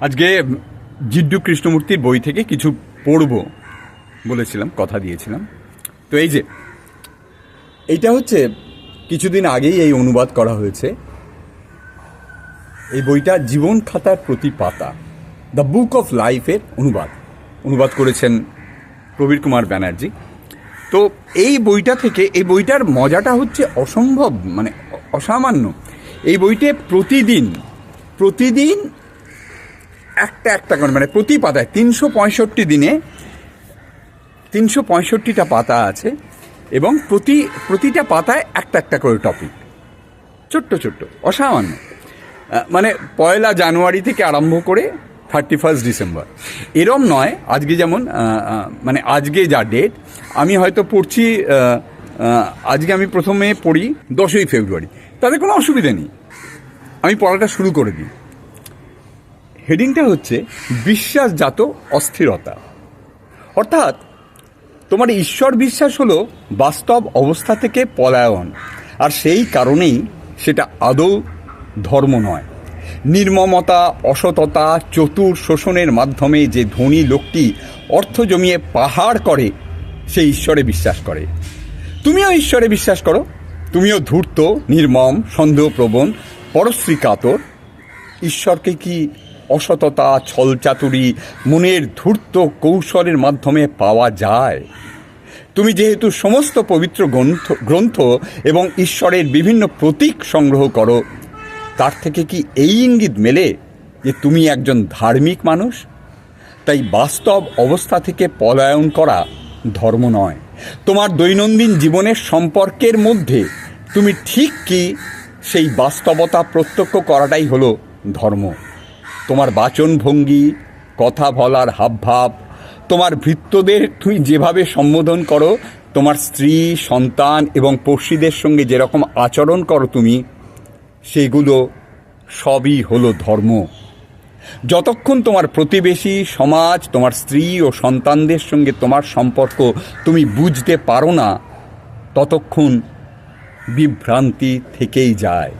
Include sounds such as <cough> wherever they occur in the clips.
আজকে জিড্ডু কৃষ্ণমূর্তির বই থেকে কিছু পড়ব বলেছিলাম, কথা দিয়েছিলাম। তো এই যে, এইটা হচ্ছে কিছুদিন আগেই এই অনুবাদ করা হয়েছে। এই বইটা জীবন খাতার প্রতি পাতা, দ্য বুক অফ লাইফের অনুবাদ। অনুবাদ করেছেন প্রবীর কুমার ব্যানার্জি। তো এই বইটা থেকে, এই বইটার মজাটা হচ্ছে অসম্ভব মানে অসামান্য। এই বইতে প্রতিদিন প্রতিদিন একটা একটা করে মানে প্রতি পাতায় তিনশো পঁয়ষট্টি দিনে তিনশো পঁয়ষট্টিটা পাতা আছে এবং প্রতি, প্রতিটা পাতায় একটা একটা করে টপিক ছোট্ট ছোট্ট, অসামান্য। মানে পয়লা জানুয়ারি থেকে আরম্ভ করে থার্টি ফার্স্ট ডিসেম্বর। এরম নয়, আজকে যেমন মানে আজকে যা ডেট আমি হয়তো পড়ছি আজকে আমি প্রথমে পড়ি দশই ফেব্রুয়ারি। তাতে কোনো অসুবিধা নেই। আমি পড়াটা শুরু করে দিই। হেডিংটা হচ্ছে বিশ্বাসজাত অস্থিরতা। অর্থাৎ, তোমার ঈশ্বর বিশ্বাস হলো বাস্তব অবস্থা থেকে পলায়ন, আর সেই কারণেই সেটা আদৌ ধর্ম নয়। নির্মমতা, অসততা, চতুর শোষণের মাধ্যমে যে ধনী লোকটি অর্থ জমিয়ে পাহাড় করে, সে ঈশ্বরে বিশ্বাস করে। তুমিও ঈশ্বরে বিশ্বাস করো। তুমিও ধূর্ত, নির্মম, সন্দেহপ্রবণ পরশ্রী কাতর ঈশ্বরকে কি অসততা, ছলচাতুরি, মনের ধূর্ত কৌশলের মাধ্যমে পাওয়া যায়। তুমি যেহেতু সমস্ত পবিত্র গ্রন্থ গ্রন্থ এবং ঈশ্বরের বিভিন্ন প্রতীক সংগ্রহ করো, তার থেকে কি এই ইঙ্গিত মেলে যে তুমি একজন ধার্মিক মানুষ? তাই বাস্তব অবস্থা থেকে পলায়ন করা ধর্ম নয়। তোমার দৈনন্দিন জীবনের সম্পর্কের মধ্যে তুমি ঠিক কি? সেই বাস্তবতা প্রত্যক্ষ করাটাই হলো ধর্ম। তোমার বাচনভঙ্গি, কথা বলার হাবভাব, তোমার ভৃত্যদের তুমি যেভাবে সম্বোধন করো, তোমার স্ত্রী, সন্তান এবং পড়শিদের সঙ্গে যেরকম আচরণ করো তুমি, সেগুলো সবই হলো ধর্ম। যতক্ষণ তোমার প্রতিবেশী সমাজ, তোমার স্ত্রী ও সন্তানদের সঙ্গে তোমার সম্পর্ক তুমি বুঝতে পারো না, ততক্ষণ বিভ্রান্তি থেকেই যায়।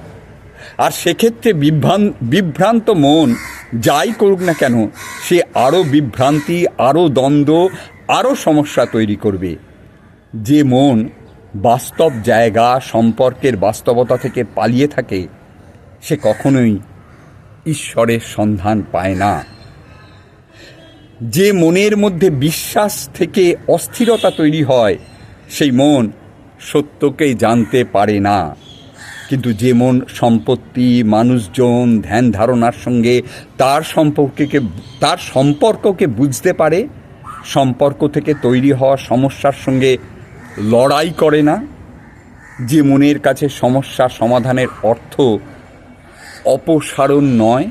আর সেক্ষেত্রে বিভ্রান বিভ্রান্ত মন যাই করুক না কেন, সে আরও বিভ্রান্তি আরও দ্বন্দ্ব আরও সমস্যা তৈরি করবে। যে মন বাস্তব জায়গা, সম্পর্কের বাস্তবতা থেকে পালিয়ে থাকে, সে কখনোই ঈশ্বরের সন্ধান পায় না। যে মনের মধ্যে বিশ্বাস থেকে অস্থিরতা তৈরি হয়, সেই মন সত্যকেই জানতে পারে না। কিন্তু যে মন সম্পত্তি, মানুষজন, ধ্যান ধারণার সঙ্গে তার সম্পর্ককে তার সম্পর্ককে বুঝতে পারে, সম্পর্ক থেকে তৈরি হওয়া সমস্যার সঙ্গে লড়াই করে না। যে মনের কাছে সমস্যা সমাধানের অর্থ অপসারণ নয়,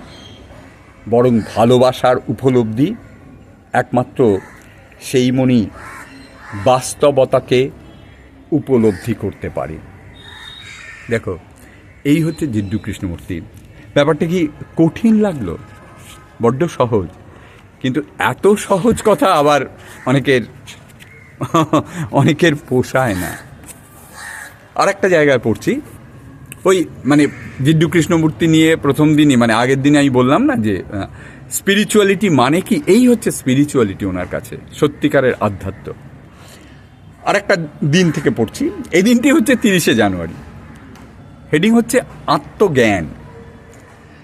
বরং ভালোবাসার উপলব্ধি। একমাত্র সেই মনই বাস্তবতাকে উপলব্ধি করতে পারে। দেখো এই হচ্ছে জিড্ডু কৃষ্ণমূর্তি। ব্যাপারটা কি কঠিন লাগল? বড্ড সহজ। কিন্তু এত সহজ কথা আবার অনেকের অনেকের পোষায় না। আর একটা জায়গায় পড়ছি। ওই মানে জিড্ডু কৃষ্ণমূর্তি নিয়ে প্রথম দিনই মানে আগের দিনে আমি বললাম না যে স্পিরিচুয়ালিটি মানে কি? এই হচ্ছে স্পিরিচুয়ালিটি ওনার কাছে, সত্যিকারের আধ্যাত্ম। আর একটা দিন থেকে পড়ছি। এই দিনটি হচ্ছে তিরিশে জানুয়ারি। হেডিং হচ্ছে আত্মজ্ঞান।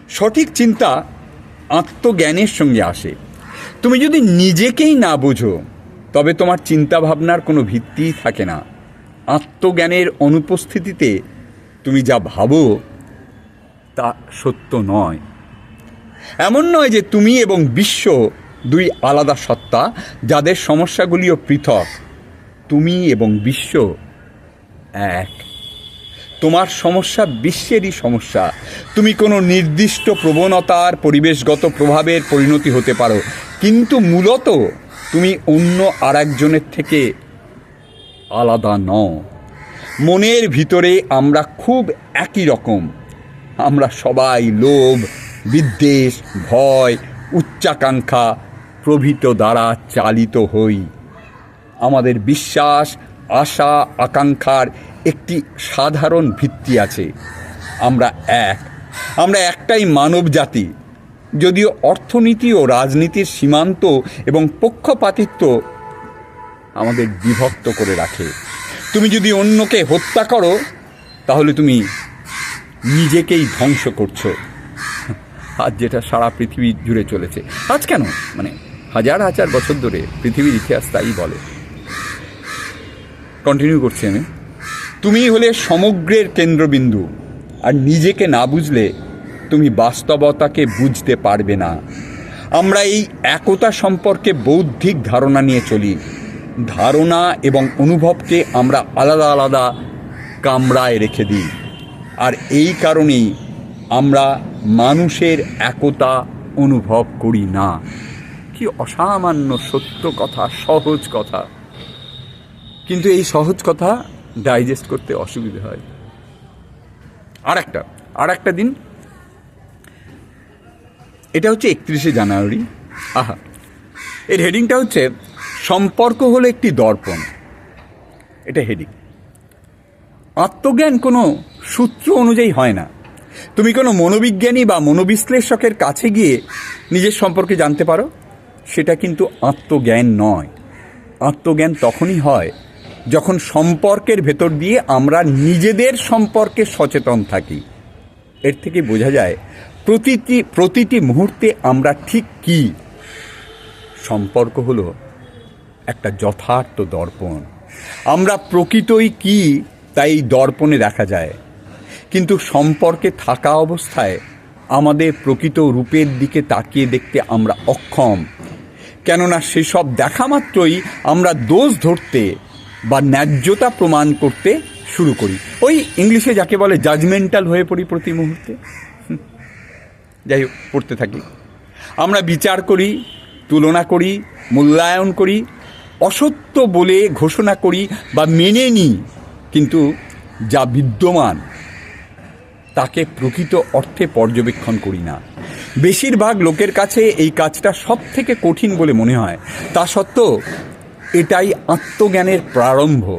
সঠিক চিন্তা আত্মজ্ঞানের সঙ্গে আসে। তুমি যদি নিজেকেই না বোঝো, তবে তোমার চিন্তা ভাবনার কোনো ভিত্তিই থাকে না। আত্মজ্ঞানের অনুপস্থিতিতে তুমি যা ভাবো, তা সত্য নয়। এমন নয় যে তুমি এবং বিশ্ব দুই আলাদা সত্তা, যাদের সমস্যাগুলিও পৃথক। তুমি এবং বিশ্ব এক। তোমার সমস্যা বিশ্বেরই সমস্যা। তুমি কোনো নির্দিষ্ট প্রবণতার পরিবেশগত প্রভাবের পরিণতি হতে পারো। কিন্তু মূলত তুমি অন্য আরেকজনের থেকে আলাদা নও। মনের ভিতরে আমরা খুব একই রকম। আমরা সবাই লোভ, বিদ্বেষ, ভয়, উচ্চাকাঙ্ক্ষা প্রভৃত দ্বারা চালিত হই। আমাদের বিশ্বাস, আশা, আকাঙ্ক্ষার একটি সাধারণ ভিত্তি আছে। আমরা এক। আমরা একটাই মানব জাতি। যদিও অর্থনীতি ও রাজনীতির সীমান্ত এবং পক্ষপাতিত্ব আমাদের বিভক্ত করে রাখে। তুমি যদি অন্যকে হত্যা করো, তাহলে তুমি নিজেকেই ধ্বংস করছ। আজ যেটা সারা পৃথিবী জুড়ে চলেছে। আজ কেন? মানে হাজার হাজার বছর ধরে পৃথিবীর ইতিহাস তাই বলে। কন্টিনিউ করছি আমি। তুমি হলে সমগ্রের কেন্দ্রবিন্দু, আর নিজেকে না বুঝলে তুমি বাস্তবতাকে বুঝতে পারবে না। আমরা এই একতা সম্পর্কে বৌদ্ধিক ধারণা নিয়ে চলি। ধারণা এবং অনুভবকে আমরা আলাদা আলাদা কামরায় রেখে দিই। আর এই কারণেই আমরা মানুষের একতা অনুভব করি না। কি অসামান্য সত্য কথা, সহজ কথা। কিন্তু এই সহজ কথা ডাইজেস্ট করতে অসুবিধা হয়। আর একটা আর একটা দিন। এটা হচ্ছে একত্রিশে জানুয়ারি। আহা। এর হেডিংটা হচ্ছে, সম্পর্ক হলো একটি দর্পণ। এটা হেডিং আত্মজ্ঞান কোনো সূত্র অনুযায়ী হয় না। তুমি কোনো মনোবিজ্ঞানী বা মনোবিশ্লেষকের কাছে গিয়ে নিজের সম্পর্কে জানতে পারো? সেটা কিন্তু আত্মজ্ঞান নয়। আত্মজ্ঞান তখনই হয় যখন সম্পর্কের ভেতর দিয়ে আমরা নিজেদের সম্পর্কে সচেতন থাকি, এর থেকে বোঝা যায় প্রতিটি প্রতিটি মুহূর্তে আমরা ঠিক কি? সম্পর্ক হলো একটা যথার্থ দর্পণ। আমরা প্রকৃতই কি তাই দর্পণে দেখা যায়। কিন্তু সম্পর্কে থাকা অবস্থায় আমাদের প্রকৃত রূপের দিকে তাকিয়ে দেখতে আমরা অক্ষম। কেননা সেসব দেখা মাত্রই আমরা দোষ ধরতে বা ন্যায্যতা প্রমাণ করতে শুরু করি। ওই ইংলিশে যাকে বলে জাজমেন্টাল হয়ে পড়ি প্রতি মুহূর্তে। যাই হোক, পড়তে থাকি। আমরা বিচার করি, তুলনা করি, মূল্যায়ন করি, অসত্য বলে ঘোষণা করি বা মেনে নিই, কিন্তু যা বিদ্যমান, তাকে প্রকৃত অর্থে পর্যবেক্ষণ করি না। বেশিরভাগ লোকের কাছে এই কাজটা সব থেকে কঠিন বলে মনে হয়। তা সত্ত্বেও এটাই আত্মজ্ঞানের প্রারম্ভ।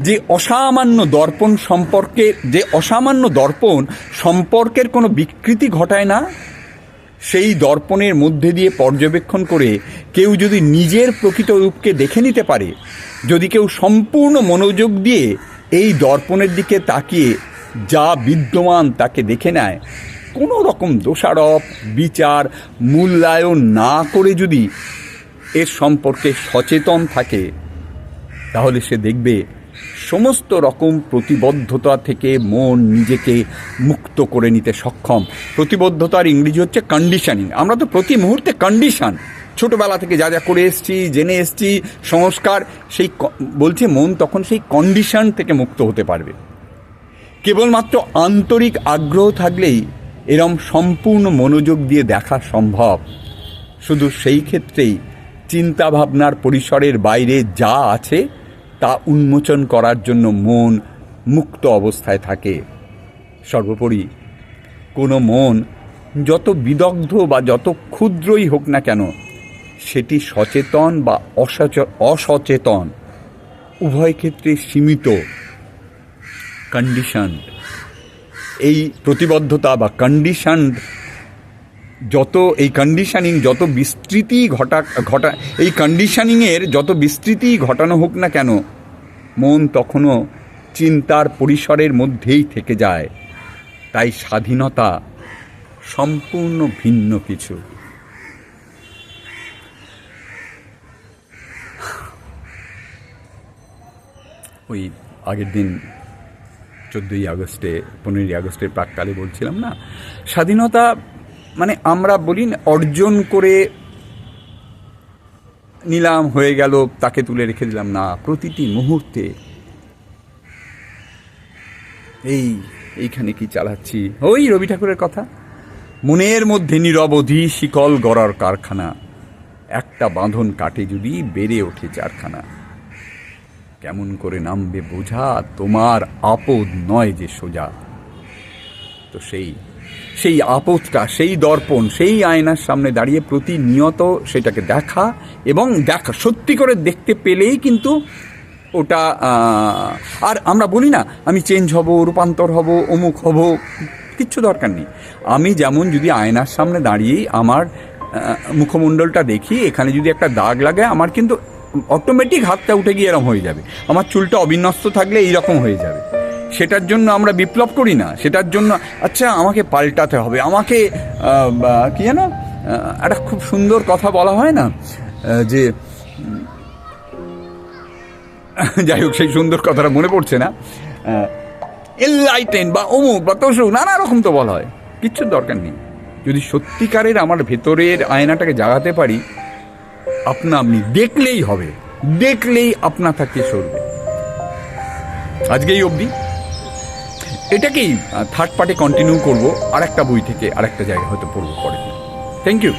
যে অসামান্য দর্পণ সম্পর্কে, যে অসামান্য দর্পণ সম্পর্কের কোনো বিকৃতি ঘটায় না, সেই দর্পণের মধ্যে দিয়ে পর্যবেক্ষণ করে কেউ যদি নিজের প্রকৃত রূপকে দেখে নিতে পারে, যদি কেউ সম্পূর্ণ মনোযোগ দিয়ে এই দর্পণের দিকে তাকিয়ে যা বিদ্যমান তাকে দেখে নেয়, কোনো রকম দোষারোপ, বিচার, মূল্যায়ন না করে যদি এর সম্পর্কে সচেতন থাকে, তাহলে সে দেখবে সমস্ত রকম প্রতিবদ্ধতা থেকে মন নিজেকে মুক্ত করে নিতে সক্ষম। প্রতিবদ্ধতার ইংরেজি হচ্ছে কন্ডিশনিং আমরা তো প্রতি মুহূর্তে কন্ডিশন ছোটোবেলা থেকে যা যা করে এসছি, জেনে এসছি, সংস্কার, সেই বলছে মন তখন সেই কন্ডিশন থেকে মুক্ত হতে পারবে। কেবলমাত্র আন্তরিক আগ্রহ থাকলেই এরম সম্পূর্ণ মনোযোগ দিয়ে দেখা সম্ভব। শুধু সেই ক্ষেত্রেই চিন্তা ভাবনার পরিসরের বাইরে যা আছে তা উন্মোচন করার জন্য মন মুক্ত অবস্থায় থাকে। সর্বোপরি কোনো মন যত বিদগ্ধ বা যত ক্ষুদ্রই হোক না কেন, সেটি সচেতন বা অসচ- অসচেতন, উভয় ক্ষেত্রে সীমিত কন্ডিশন এই প্রতিবদ্ধতা বা কন্ডিশন যত এই কন্ডিশনিং যত বিস্তৃতি ঘটা ঘটা, এই কন্ডিশনিংয়ের যত বিস্তৃতি ঘটানো হোক না কেন, মন তখনও চিন্তার পরিসরের মধ্যেই থেকে যায়। তাই স্বাধীনতা সম্পূর্ণ ভিন্ন কিছু। ওই আগের দিন চোদ্দোই আগস্টে, পনেরোই আগস্টের প্রাককালে বলছিলাম না, স্বাধীনতা মানে আমরা বলি অর্জন করে নিলাম, হয়ে গেল, তাকে তুলে রেখে দিলাম। না, প্রতিটি মুহূর্তে এই, এইখানে কি চালাচ্ছি? ওই রবি ঠাকুরের কথা। মনের মধ্যে নিরবধি শিকল গড়ার কারখানা। একটা বাঁধন কাটে যদি বেড়ে ওঠে চারখানা। কেমন করে নামবে বোঝা, তোমার আপদ নয় যে সোজা। তো সেই সেই আপদটা, সেই দর্পণ, সেই আয়নার সামনে দাঁড়িয়ে প্রতিনিয়ত সেটাকে দেখা এবং দেখা, সত্যি করে দেখতে পেলেই কিন্তু ওটা আর আমরা বলি না, আমি চেঞ্জ হব, রূপান্তর হব, অমুক হব, কিচ্ছু দরকার নেই। আমি যেমন যদি আয়নার সামনে দাঁড়িয়েই আমার মুখমণ্ডলটা দেখি, এখানে যদি একটা দাগ লাগে, আমার কিন্তু অটোমেটিক হাতটা উঠে গিয়ে এরকম হয়ে যাবে। আমার চুলটা অবিন্যস্ত থাকলে এইরকম হয়ে যাবে। সেটার জন্য আমরা বিপ্লব করি না। সেটার জন্য আচ্ছা আমাকে পাল্টাতে হবে। আমাকে কি জানো একটা খুব সুন্দর কথা বলা হয় না যে <laughs> যাই হোক, সেই সুন্দর কথাটা মনে পড়ছে না। এনলাইটেন বা অমুক বা তসুক, নানা রকম তো বলা হয়। কিচ্ছু দরকার নেই। যদি সত্যিকারের আমার ভেতরের আয়নাটাকে জাগাতে পারি, আপনা আপনি দেখলেই হবে। দেখলেই আপনা থাকতে সরবে আজকেই অবধি। এটাকেই থার্ড পার্টে কন্টিনিউ করব আর একটা বই থেকে আর একটা জায়গায় হয়তো পড়ব পরে থ্যাংক ইউ